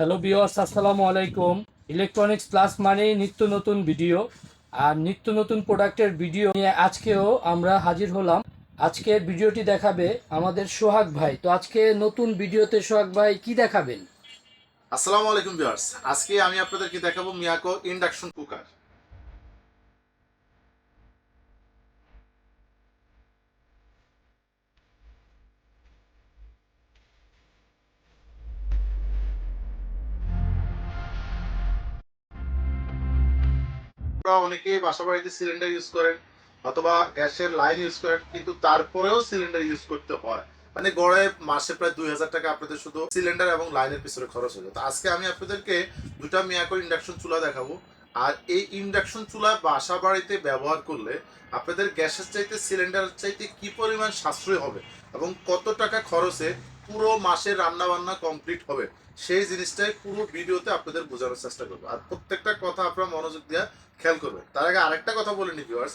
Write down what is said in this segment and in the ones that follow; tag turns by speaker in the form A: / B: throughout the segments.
A: Hello বিওয়ার্স আসসালামু আলাইকুম ইলেকট্রনিক্স প্লাস মানে নিত্য নতুন ভিডিও আর নিত্য নতুন প্রোডাক্টের ভিডিও নিয়ে আজকেও আমরা হাজির হলাম। আজকে ভিডিওটি দেখাবে আমাদের সোহাগ ভাই। তো আজকে নতুন ভিডিওতে সোহাগ ভাই কি দেখাবেন?
B: আসসালামু আলাইকুম বিওয়ার্স আজকে আমি আপনাদেরকে দেখাবো মিয়াকো ইন্ডাকশন কুকার। অনেকে বাসা বাড়িতে সিলিন্ডার ইউজ করেন, অথবা গ্যাসের লাইন ইউজ করেন, কিন্তু তারপরেও সিলিন্ডার ইউজ করতে হয়। মানে গড়ে মাসে প্রায় দুই হাজার টাকা আপনাদের শুধু সিলিন্ডার এবং লাইনের পিছনে খরচ হয়ে তো আজকে আমি আপনাদেরকে দুটা মিয়াকো ইন্ডাকশন চুলা দেখাবো। আর এই ইন্ডাকশন চুলা বাসা বাড়িতে ব্যবহার করলে আপনাদের গ্যাসের চাইতে সিলিন্ডার চাইতে কি পরিমাণ সাশ্রয় হবে এবং কত টাকা খরচে পুরো মাসের রান্না বান্না কমপ্লিট হবে সেই জিনিসটাই পুরো ভিডিওতে আপনাদের বোঝানোর চেষ্টা করব। আর প্রত্যেকটা কথা আপনারা মনোযোগ দিয়ে খেয়াল করবেন। তার আগে আরেকটা কথা বলে নি ভিউয়ার্স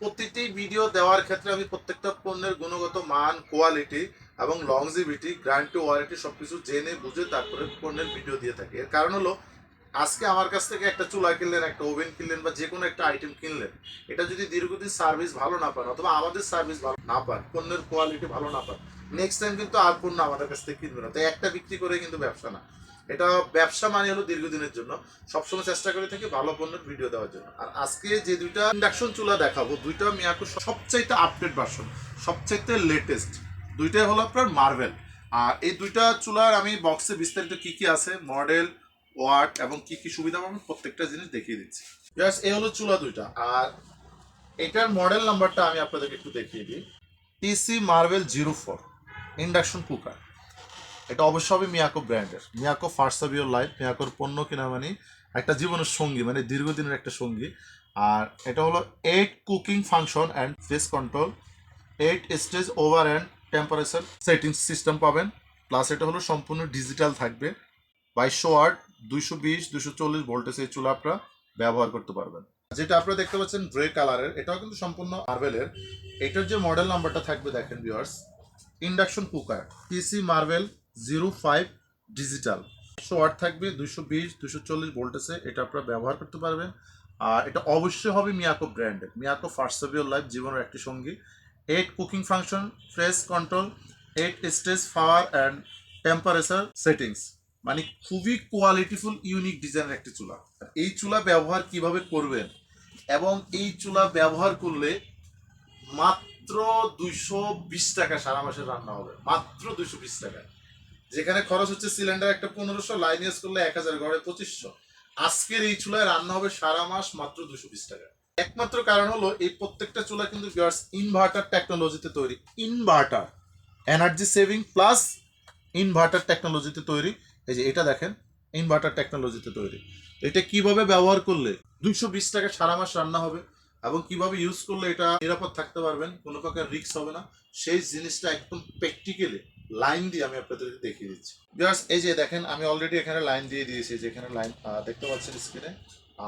B: প্রতিটি ভিডিও দেওয়ার ক্ষেত্রে আমি প্রত্যেকটা পণ্যের গুণগত মান কোয়ালিটি এবং লংজিভিটি গ্যারান্টি ওয়ারেন্টি সবকিছু জেনে বুঝে তারপরে পণ্যের ভিডিও দিয়ে থাকি। এর কারণ হলো, আজকে আমার কাছ থেকে একটা চুলা কিনলেন, একটা ওভেন কিনলেন বা যে কোনো একটা আইটেম কিনলেন। এটা যদি দীর্ঘদিন সার্ভিস ভালো না পান অথবা আমাদের সার্ভিস ভালো না পান, পণ্যের কোয়ালিটি ভালো না পান নেক্সট টাইম কিন্তু আর পণ্য আমাদের কাছ থেকে কিনবে না। তো একটা বিক্রি করে কিন্তু ব্যবসা না। এটা ব্যবসা মানে হলো দীর্ঘদিনের জন্য। সবসময় চেষ্টা করে থাকি ভালো পণ্যের ভিডিও দেওয়ার জন্য। আর আজকে যে দুইটা ইন্ডাকশন চুলা দেখাবো, দুইটা মিয়াকো সবচাইতে আপডেট ভার্সন সবচাইতে লেটেস্ট দুইটাই হলো আপনার মার্ভেল আর এই দুইটা চুলার আমি বক্সে বিস্তারিত কি কি আছে মডেল ওয়াট এবং কি কি সুবিধা পাবেন প্রত্যেকটা জিনিস দেখিয়ে দিচ্ছি। জাস্ট এই হলো চুলা দুইটা। আর এটার মডেল নাম্বারটা আমি আপনাদেরকে একটু দেখিয়ে দিই। TC marvel zero four induction cooker. এটা অবশ্যই হবে মিয়াকো ব্র্যান্ডের। Miyako first of your life, মিয়াকোর পণ্য কিনা মানে একটা জীবনের সঙ্গী মানে দীর্ঘদিনের একটা সঙ্গী। আর এটা হলো eight cooking function and face control eight stage over and temperature setting system পাবেন। প্লাস এটা হলো সম্পূর্ণ ডিজিটাল থাকবে। বাইশশো ওয়াট দুইশো বিশ দুশো চল্লিশ ভোল্টেজ এই চুলা আপনারা ব্যবহার করতে পারবেন। যেটা আপনারা দেখতে পাচ্ছেন গ্রে কালারের এটাও কিন্তু সম্পূর্ণ মার্বেলের এটার যে মডেল নাম্বারটা থাকবে দেখেন viewers induction cooker PC marble zero five digital একশো ওয়াট থাকবে দুশো বিশ দুশো চল্লিশ ভোল্টেজে, এটা আপনারা ব্যবহার করতে পারবেন। আর এটা অবশ্যই হবে মিয়াকো ব্র্যান্ডের Miyako first of your life জীবনের একটি সঙ্গী। Eight cooking function fresh control eight stage power and temperature settings মানে খুবই কোয়ালিটিফুল ইউনিক ডিজাইনের একটি চুলা। এই চুলা ব্যবহার কীভাবে করবেন? এবং এই চুলা ব্যবহার করলে মাত্র দুইশো বিশ টাকা সারা মাসের রান্না হবে। মাত্র দুইশো বিশ টাকা। যেখানে খরচ হচ্ছে সিলিন্ডার একটা পনেরোশো লাইন ইউজ করলে এক হাজার, ঘরে পঁচিশশো। আজকের এই চুলায় রান্না হবে সারা মাস মাত্র দুশো বিশ টাকা। একমাত্র কারণ হলো এই প্রত্যেকটা চুলা কিন্তু ইনভার্টার টেকনোলজিতে তৈরি। Inverter energy saving plus inverter টেকনোলজিতে তৈরি। এই যে এটা দেখেন ইনভার্টার টেকনোলজিতে তৈরি। এটা কীভাবে ব্যবহার করলে? দুইশো বিশ টাকা সারা মাস রান্না হবে। এবং কীভাবে ইউজ করলে এটা নিরাপদ থাকতে পারবেন, কোনো প্রকার রিস্ক হবে না। সেই জিনিসটা একদম প্র্যাকটিক্যালি লাইন দিয়ে আমি আপনাদেরকে দেখিয়ে দিচ্ছি। জাস্ট এই যে দেখেন, আমি অলরেডি এখানে লাইন দিয়ে দিয়েছি, যে এখানে লাইন দেখতে পাচ্ছেন স্ক্রিনে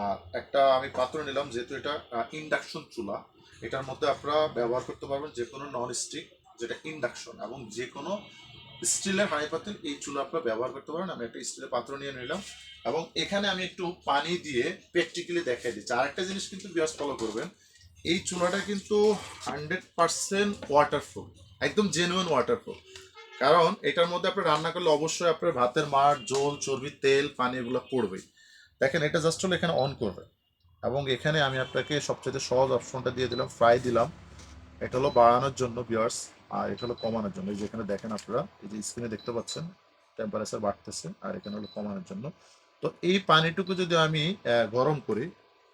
B: আর একটা আমি পাত্র নিলাম, যেহেতু এটা ইন্ডাকশন চুলা, এটার মধ্যে আপনারা ব্যবহার করতে পারবেন যে কোনো নন স্টিক যেটা ইন্ডাকশন এবং যে কোনো স্টিলের হাঁড়ি পাতিল, এই চুলা আপনারা ব্যবহার করতে পারেন, আমি একটা স্টিলের পাত্র নিয়ে নিলাম। এবং এখানে আমি একটু পানি দিয়ে প্র্যাকটিক্যালি দেখাই দিচ্ছি। আরেকটা জিনিস কিন্তু বিয়াস ফলো করবেন, এই চুলাটা কিন্তু হান্ড্রেড পার্সেন্ট ওয়াটারপ্রুফ একদম জেনুইন ওয়াটারপ্রুফ কারণ এটার মধ্যে আপনি রান্না করলে অবশ্যই আপনার ভাতের মার জল চর্বি, তেল, পানি এগুলো পড়বেই। দেখেন, এটা জাস্ট হলো এখানে অন করবে। এবং এখানে আমি আপনাকে সবচেয়ে সহজ অপশনটা দিয়ে দিলাম ফ্রাই দিলাম। এটা হলো বাড়ানোর জন্য বিয়ার্স আর এটা হলো কমানোর জন্য। এই যে এখানে দেখেন আপনারা এই যে স্ক্রিনে দেখতে পাচ্ছেন টেম্পারেচার বাড়তেছে আর এখানে হলো কমানোর জন্য। তো এই পানিটুকু যদি আমি গরম করি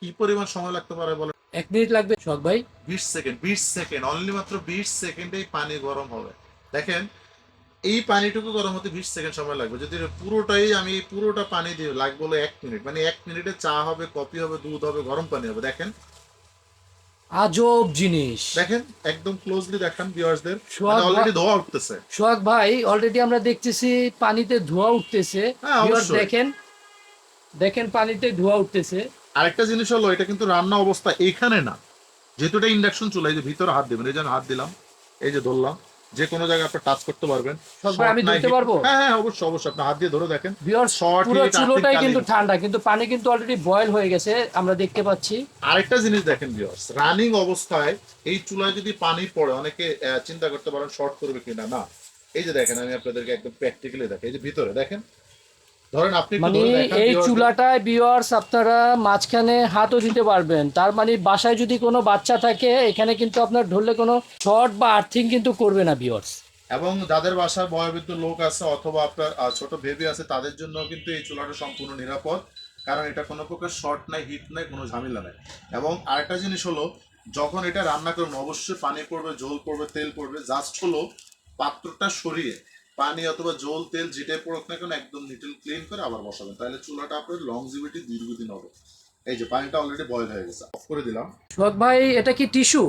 B: কি পরিমাণ সময় লাগতে পারে বলে
A: এক মিনিট লাগবে সোহাগ ভাই।
B: বিশ সেকেন্ড বিশ সেকেন্ড অনলি মাত্র বিশ সেকেন্ডেই পানি গরম হবে। দেখেন এই পানিটুকু গরম হতে বিশ সেকেন্ড সময় লাগবে। যদি পুরোটাই আমি পুরোটা পানি দিয়ে লাগবে হলো এক মিনিট। মানে এক মিনিটে চা হবে কফি হবে দুধ হবে গরম পানি হবে। দেখেন
A: আজব জিনিস।
B: দেখেন একদম ক্লোজলি দেখান ভিউয়ার্সদের অলরেডি ধোয়া উঠতেছে।
A: সোহাগ ভাই অলরেডি আমরা দেখতেছি পানিতে ধোঁয়া উঠতেছে।
B: হ্যাঁ,
A: দেখেন। দেখেন পানিতে ধোঁয়া উঠতেছে।
B: আরেকটা জিনিস হলো এটা কিন্তু রান্না অবস্থা এখানে না। যেহেতু এটা ইন্ডাকশন চুলা এই যে ভিতরে হাত দেবেন এই যে হাত দিলাম এই যে ধরলাম। যে কোনো জায়গায় আপনি টাচ করতে পারবেন।
A: আমি ধরতে পারব?
B: হ্যাঁ হ্যাঁ অবশ্যই অবশ্যই আপনি হাত দিয়ে ধরে দেখেন।
A: বিয়ার
B: শর্ট
A: পুরো চুলোটাই কিন্তু ঠান্ডা কিন্তু পানি কিন্তু অলরেডি বয়েল হয়ে গেছে আমরা দেখতে পাচ্ছি।
B: আরেকটা জিনিস দেখেন ভিউয়ার্স রানিং অবস্থায় এই চুলায় যদি পানি পড়ে অনেকে চিন্তা করতে পারেন শর্ট করবে কিনা না। এই যে দেখেন আমি আপনাদেরকে একদম প্র্যাকটিক্যালি দেখেন এই যে ভিতরে দেখেন
A: মানে এই চুলাটায় ভিউয়ার্স আপনারা মাঝখানে হাতও দিতে পারবেন। তার মানে বাসায় যদি কোনো বাচ্চা থাকে এখানে কিন্তু আপনার ধরলে কোনো শর্ট বা আর্থিং কিন্তু করবে না ভিউয়ার্স
B: এবং যাদের বাসায় বয়োবৃদ্ধ লোক আছে অথবা আপনার ছোট বেবি আছে তাদের জন্য কিন্তু এই চুলাটা সম্পূর্ণ নিরাপদ। কারণ এটা কোনো প্রকার শর্ট নাই হিট নাই কোনো ঝামেলা নাই। এবং আরেকটা জিনিস হলো যখন এটা রান্না করবেন অবশ্যই পানি পড়বে জল পড়বে তেল পড়বে জাস্ট হলো পাত্রটা সরিয়ে পানি অথবা জল তেল যেটাই পড়ুক না কেন একদম নিটেল ক্লিন করে আবার বসাবেন। তাহলে চুলাটা আপনার লংজিভিটি দীর্ঘদিন হবে। এই যে পানিটা অলরেডি বয়েল হয়ে গেছে। অফ করে দিলাম।
A: সোহাগ ভাই এটা কি টিস্যু?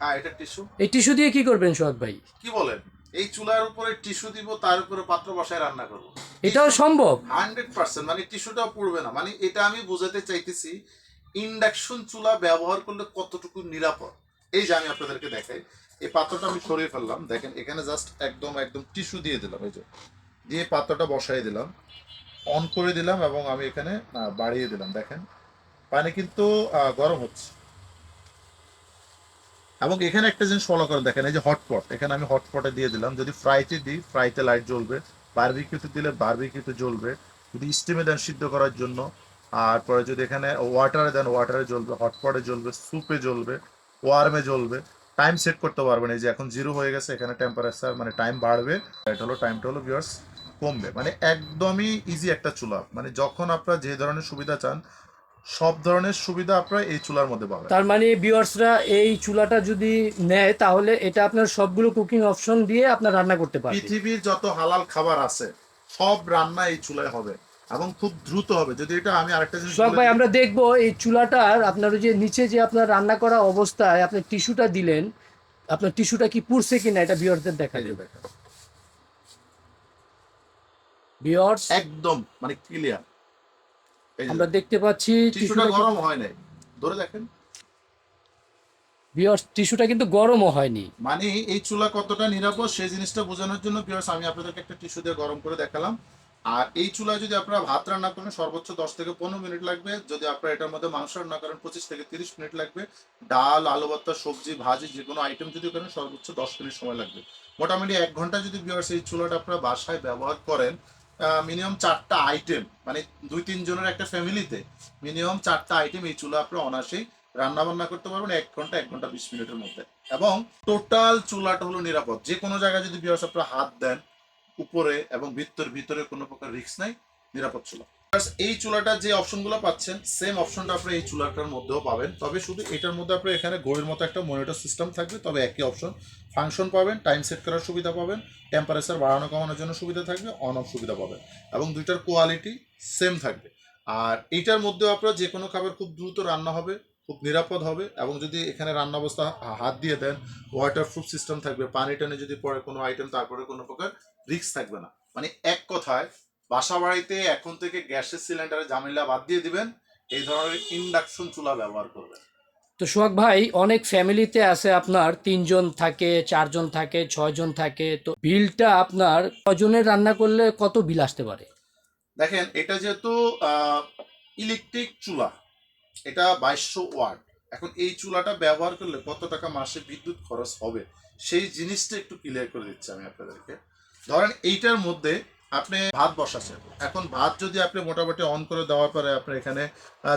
B: হ্যাঁ এটা টিস্যু।
A: এই টিস্যু দিয়ে কি করবেন সোহাগ ভাই?
B: কি বলেন? এই চুলার উপরে টিস্যু দিব তার উপরে পাত্র বসায় রান্না করব।
A: এটাও সম্ভব?
B: হান্ড্রেড পার্সেন্ট মানে টিস্যুটাও পড়বে না। মানে এটা আমি বোঝাতে চাইতেছি ইন্ডাকশন চুলা ব্যবহার করলে কতটুকু নিরাপদ? এই যে আমি আপনাদেরকে দেখাই। এই পাত্রটা আমি সরিয়ে ফেললাম। দেখেন, এখানে জাস্ট একদম একদম টিস্যু দিয়ে দিলাম, এই যে। দিয়ে পাত্রটা বসাই দিলাম অন করে দিলাম এবং আমি এখানে বাড়িয়ে দিলাম, দেখেন। পানি কিন্তু গরম হচ্ছে। এবং এখানে একটা জিনিস ফলো করে দেখেন, এই যে হটপট এখানে আমি হটপটে দিয়ে দিলাম। যদি ফ্রাইতে দিই ফ্রাইতে লাইট জ্বলবে। বারবিকিউতে দিলে বারবিকিউতে জ্বলবে। যদি স্টিমে দেন সিদ্ধ করার জন্য। আর পরে যদি এখানে ওয়াটারে দেন ওয়াটারে জ্বলবে হটপটে জ্বলবে স্যুপে জ্বলবে ওয়ার্মে জ্বলবে। টাইম সেট করতে পারবেন। এই যে এখন জিরো হয়ে গেছে এখানে টেম্পারেচার মানে টাইম বাড়বে। এটা হলো টাইমটা হলো ভিউয়ার্স কমবে। মানে একদমই ইজি একটা চুলা। মানে যখন আপনারা যে ধরনের সুবিধা চান সব ধরনের সুবিধা আপনারা এই চুলার মধ্যে পাবেন।
A: তার মানে ভিউয়ার্সরা এই চুলাটা যদি নেয় তাহলে এটা আপনার সবগুলো কুকিং অপশন দিয়ে আপনার রান্না করতে পারবে
B: পৃথিবীর যত হালাল খাবার আছে সব রান্না এই চুলায় হবে। এবং খুব দ্রুত হবে। যদি এটা আমি আরেকটা জিনিস
A: ভাই আমরা দেখব এই চুলাটার আপনার ওই যে নিচে যে আপনার রান্না করা অবস্থায় আপনি টিস্যুটা দিলেন আপনার টিস্যুটা কি পুড়ছে কিনা এটা ভিউয়ারদের দেখা যাবে ভিউয়ার্স
B: একদম মানে ক্লিয়ার
A: আমরা দেখতে পাচ্ছি
B: টিস্যুটা
A: টিস্যুটা
B: গরম হয় নাই। ধরে দেখেন।
A: ভিউয়ার্স টিস্যুটা কিন্তু গরমও হয়নি।
B: মানে এই চুলা কতটা নিরাপদ সেই জিনিসটা বোঝানোর জন্য ভিউয়ার্স আমি আপনাদেরকে একটা টিস্যু দিয়ে গরম করে দেখালাম। আর এই চুলায় যদি আপনারা ভাত রান্না করেন, সর্বোচ্চ দশ থেকে পনেরো মিনিট লাগবে। যদি আপনারা এটার মধ্যে মাংস রান্না করেন, পঁচিশ থেকে তিরিশ মিনিট লাগবে। ডাল, আলু ভর্তা, সবজি, ভাজি, যে কোনো আইটেম যদি করেন, সর্বোচ্চ দশ মিনিট সময় লাগবে। মোটামুটি এক ঘণ্টা যদি ভিউয়ার্স এই চুলাটা আপনারা বাসায় ব্যবহার করেন মিনিমাম চারটা আইটেম মানে দুই, তিন জনের একটা ফ্যামিলিতে মিনিমাম চারটা আইটেম এই চুলা আপনারা অনাসেই রান্না বান্না করতে পারবেন এক ঘণ্টা এক ঘণ্টা বিশ মিনিটের মধ্যে। এবং টোটাল চুলাটা হলো নিরাপদ। যে কোনো জায়গায় যদি বিয়ার্স আপনারা হাত দেন উপরে এবং ভিতর ভিতরে কোনো প্রকার রিস্ক নাই, নিরাপদ চুলা। এই চুলাটা যে অপশনগুলো পাচ্ছেন সেম অপশনটা আপনি এই চুলাটার মধ্যেও পাবেন। তবে শুধু এটার মধ্যে আপনি এখানে ঘড়ির মতো একটা মনিটর সিস্টেম থাকবে, তবে একই অপশন ফাংশন পাবেন টাইম সেট করার সুবিধা পাবেন টেম্পারেচার বাড়ানো কমানোর জন্য সুবিধা থাকবে অন অফ সুবিধা পাবেন। এবং দুইটার কোয়ালিটি সেম থাকবে। আর এইটার মধ্যেও আপনার যে কোনো খাবার খুব দ্রুত রান্না হবে, খুব নিরাপদ হবে এবং যদি এখানে রান্না অবস্থা হাত দিয়ে দেন ওয়াটার প্রুফ সিস্টেম থাকবে, পানি টানে যদি পরে কোনো আইটেম তারপরে কোনো প্রকার রিস্ক থাকবে না। মানে এক কথায় বাসা বাড়িতে এখন থেকে গ্যাসের সিলিন্ডারে ঝামেলা বাদ দিয়ে দিবেন এই ধরনের ইন্ডাকশন চুলা ব্যবহার করবেন।
A: তো সোহাগ ভাই অনেক ফ্যামিলিতে আছে আপনার তিনজন থাকে চারজন থাকে ছয়জন থাকে তো বিলটা আপনার ছজনের রান্না করলে কত বিল আসতে পারে?
B: দেখেন এটা যেহেতু ইলেকট্রিক চুলা এটা বাইশশো ওয়াট। এখন এই চুলাটা ব্যবহার করলে কত টাকা মাসে বিদ্যুৎ খরচ হবে? সেই জিনিসটা একটু ক্লিয়ার করে দিচ্ছি আমি আপনাদেরকে। ধরেন এইটার মধ্যে আপনি ভাত বসাচ্ছেন। এখন ভাত যদি আপনি মোটামুটি অন করে দেওয়ার পরে আপনি এখানে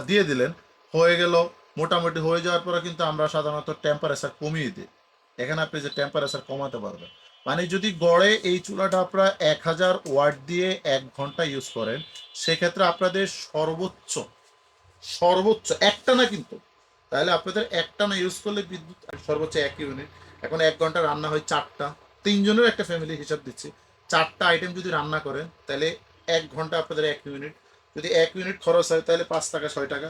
B: দিয়ে দিলেন, হয়ে গেল, মোটামুটি হয়ে যাওয়ার পরে কিন্তু আমরা সাধারণত টেম্পারেচার কমিয়ে দিই। এখানে আপনি যে টেম্পারেচার কমাতে পারবেন। মানে যদি গড়ে এই চুলাটা আপনারা এক হাজার ওয়াট দিয়ে এক ঘণ্টা ইউজ করেন, সেক্ষেত্রে আপনাদের সর্বোচ্চ সর্বোচ্চ একটা না কিন্তু, তাহলে আপনাদের একটা না ইউজ করলে বিদ্যুৎ, সর্বোচ্চ এক ইউনিট এখন এক ঘণ্টা রান্না হয় চারটা। তিনজনের একটা ফ্যামিলি হিসাব দিচ্ছি। চারটা আইটেম যদি রান্না করেন, তাহলে এক ঘণ্টা আপনাদের এক ইউনিট যদি এক ইউনিট খরচ হয়, তাহলে পাঁচ টাকা, ছয় টাকা।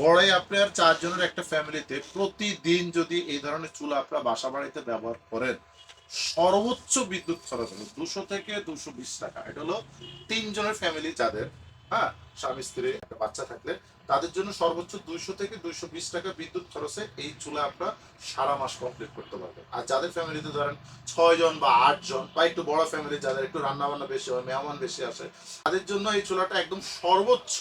B: গড়ে আপনার চারজনের একটা ফ্যামিলিতে প্রতিদিন যদি এই ধরনের চুলা আপনার বাসা বাড়িতে ব্যবহার করেন, সর্বোচ্চ বিদ্যুৎ খরচ হলো দুশো থেকে দুশো বিশ টাকা। এটা হলো তিনজনের ফ্যামিলি যাদের। হ্যাঁ স্বামী, স্ত্রী বাচ্চা থাকলে তাদের জন্য সর্বোচ্চ দুইশো থেকে দুইশো বিশ টাকা বিদ্যুৎ খরচে এই চুলা আপনারা সারা মাস কমপ্লিট করতে পারবেন আর যাদের ফ্যামিলিতে ধরেন ছয় জন বা আট জন বা একটু বড় ফ্যামিলি যাদের একটু রান্না বান্না বেশি হয়, মেহমান বেশি আসে, তাদের জন্য এই চুলাটা একদম সর্বোচ্চ,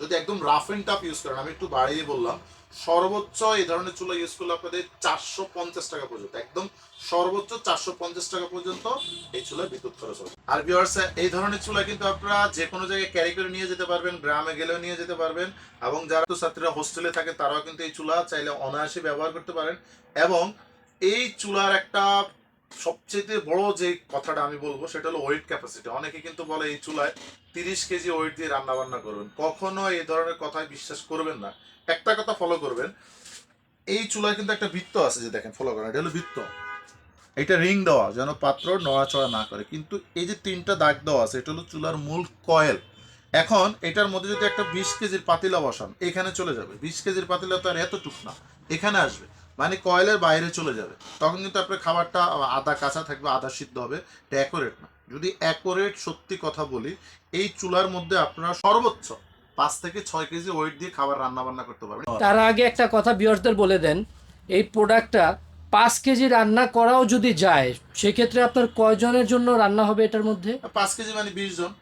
B: যদি একদম রাফ এন্ড টাফ ইউজ করেন, আমি একটু বাড়িয়ে বললাম সর্বোচ্চ এই ধরনের চুলা ইউজ করলে আপনাদের চারশো পঞ্চাশ টাকা পর্যন্ত, একদম সর্বোচ্চ চারশো পঞ্চাশ টাকা পর্যন্ত এই চুলা বিদ্যুৎ খরচ হবে। আর বিওয়ার্স এই ধরনের চুলা কিন্তু আপনারা যে কোনো জায়গায় ক্যারি করে নিয়ে যেতে পারবেন, গ্রামে গেলেও নিয়ে যেতে পারবেন এবং যারা তো ছাত্রীরা হোস্টেলে থাকে তারাও কিন্তু এই চুলা চাইলে অনায়াসে ব্যবহার করতে পারেন এবং এই চুলার একটা সবচেয়ে বড় যে কথাটা আমি বলব, সেটা হলো ওয়েট ক্যাপাসিটি অনেকে কিন্তু বলে এই চুলায় তিরিশ কেজি ওয়েট দিয়ে রান্না বান্না করবেন। কখনো এই ধরনের কথায় বিশ্বাস করবেন না। একটা কথা ফলো করবেন, এই চুলায় কিন্তু একটা বৃত্ত আছে যে দেখেন ফলো করেন, এটা হলো বৃত্ত। এটা রিং দেওয়া, যেন পাত্র নড়াচড়া না করে। কিন্তু এই যে তিনটা দাগ দেওয়া আছে, এটা হলো চুলার মূল কয়েল এখন এটার মধ্যে যদি একটা বিশ কেজির পাতিলা বসান, এখানে চলে যাবে। বিশ কেজির পাতিলা তো আর এতটুক না, এখানে আসবে। মানে কয়েলের বাইরে চলে যাবে। তখন কিন্তু আপনার খাবারটা আদা কাঁচা থাকবে আদা সিদ্ধ হবে। এটা অ্যাকোরেট না। যদি অ্যাকোরেট সত্যি কথা বলি এই চুলার মধ্যে আপনারা সর্বোচ্চ পাঁচ থেকে ছয় কেজি ওয়েট দিয়ে খাবার রান্না বান্না করতে পারবেন।
A: তার আগে একটা কথা বিয়ার্সদের বলে দেন এই প্রোডাক্টটা পাঁচ কেজি রান্না করাও যদি যায় সেক্ষেত্রে আপনার কয়জনের জন্য রান্না হবে এটার মধ্যে?
B: পাঁচ কেজি মানে বিশ জন।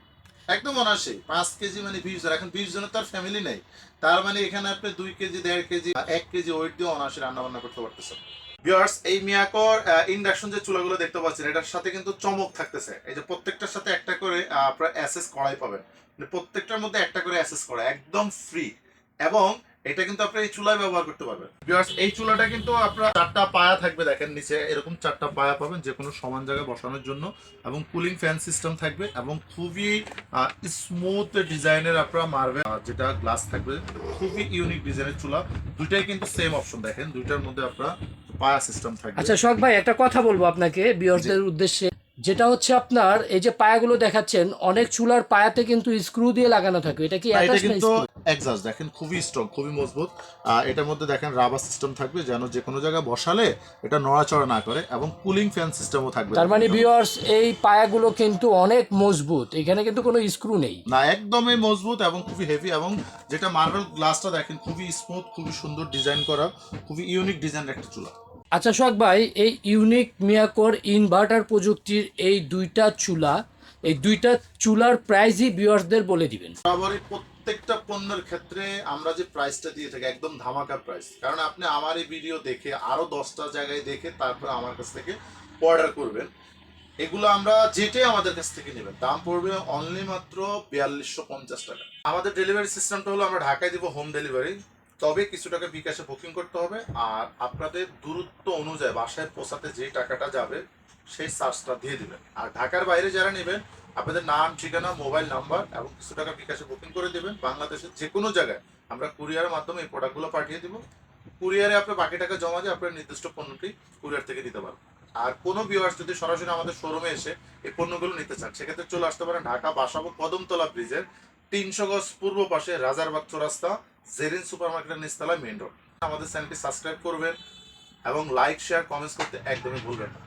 B: একদম অনাসে পাঁচ কেজি মানে বিশ জন। এখন বিশ জনের তার ফ্যামিলি নেই। তার মানে এখানে আপনি দুই কেজি, দেড় কেজি এক কেজি ওয়েট দিয়ে অনাসে রান্না বান্না করতে পারতেছেন। ভিউয়ার্স এই মিয়াকর ইন্ডাকশন যে চুলাগুলো দেখতে পাচ্ছেন, এটার সাথে কিন্তু চমক থাকতেছে। এই যে প্রত্যেকটার সাথে একটা করে আপনার অ্যাসেস করাই পাবেন। মানে প্রত্যেকটার মধ্যে একটা করে অ্যাসেস করা, একদম ফ্রি এবং এটা কিন্তু আপনি এই চুলায় ব্যবহার করতে পারবেন। ভিউয়ার্স এই চুলাটা কিন্তু আপনার চারটা পায়া থাকবে দেখেন নিচে। এরকম চারটা পায়া পাবেন যে কোনো সমান জায়গায় বসানোর জন্য এবং কুলিং ফ্যান সিস্টেম থাকবে এবং খুবই স্মুথ ডিজাইনের আপনারা মারবে। যেটা গ্লাস থাকবে খুবই ইউনিক ডিজাইনের চুলা। দুইটাই কিন্তু সেম অপশন দেখেন। দুইটার মধ্যে আপনারা পায়া সিস্টেম থাকবে।
A: আচ্ছা শখ ভাই একটা কথা বলব আপনাকে বিয়ার্সদের উদ্দেশ্যে। যেটা হচ্ছে আপনার এই যে পায়াগুলো দেখাচ্ছেন অনেক চুলার পায়াতে কিন্তু স্ক্রু দিয়ে লাগানো থাকে। এটা কি
B: এটা কিন্তু এক্সাস্ট দেখেন খুবই স্ট্রং খুবই মজবুত। আর এটার মধ্যে দেখেন রাবার সিস্টেম থাকবে যেন যে কোনো জায়গায় বসালে এটা নড়াচড়া না করে এবং কুলিং ফ্যান সিস্টেমও থাকবে।
A: তার মানে বিয়ার্স এই পায়াগুলো কিন্তু অনেক মজবুত এখানে কিন্তু কোনো স্ক্রু নেই।
B: না একদমই মজবুত এবং খুবই হেভি এবং যেটা মার্বেল গ্লাসটা দেখেন খুবই স্মুথ খুবই সুন্দর ডিজাইন করা খুবই ইউনিক ডিজাইন একটা চুলা।
A: আচ্ছা শখ ভাই এই ইউনিক মিয়াকোর ইনভার্টার প্রযুক্তির এই দুইটা চুলা এই দুইটা চুলার প্রাইসই বিয়ার্সদের বলে দিবেন।
B: বরাবরই প্রত্যেকটা পণ্যের ক্ষেত্রে আমরা যে প্রাইসটা দিয়ে থাকি, একদম ধামাকা প্রাইস কারণ আপনি আমার এই ভিডিও দেখে, আরও দশটা জায়গায় দেখে তারপর আমার কাছ থেকে অর্ডার করবেন। এগুলো আমরা যেটাই আমাদের কাছ থেকে নেবেন, দাম পড়বে অনলি মাত্র বিয়াল্লিশশো পঞ্চাশ টাকা। আমাদের ডেলিভারি সিস্টেমটা হলো আমরা ঢাকায় দিব হোম ডেলিভারি তবে কিছু টাকা বিকাশে বুকিং করতে হবে আর আপনাদের দূরত্ব অনুযায়ী বাসায় পৌঁছাতে যে টাকাটা যাবে, সেই চার্জটা দিয়ে দেবেন। আর ঢাকার বাইরে যারা নেবেন আপনাদের নাম, ঠিকানা, মোবাইল নাম্বার এবং কিছু টাকা বিকাশে বুকিং করে দেবেন। বাংলাদেশের যে কোনো জায়গায় আমরা কুরিয়ারের মাধ্যমে এই প্রোডাক্টগুলো পাঠিয়ে দেবো। কুরিয়ারে আপনি বাকি টাকা জমা দিয়ে আপনার নির্দিষ্ট পণ্যটি কুরিয়ার থেকে দিতে পারবেন। আর কোনো ভিউয়ার্স যদি সরাসরি আমাদের শোরুমে এসে এই পণ্যগুলো নিতে চান, সেক্ষেত্রে চলে আসতে পারেন ঢাকা বাসাবো কদমতলা ব্রিজের তিনশো গজ পূর্ব পাশে রাজারবাগ চৌরাস্তা, জেরিন সুপার মার্কেটের নিচতলা মেইন রোড আমাদের চ্যানেলটি সাবস্ক্রাইব করবেন এবং লাইক শেয়ার কমেন্টস করতে একদমই ভুলবেন না।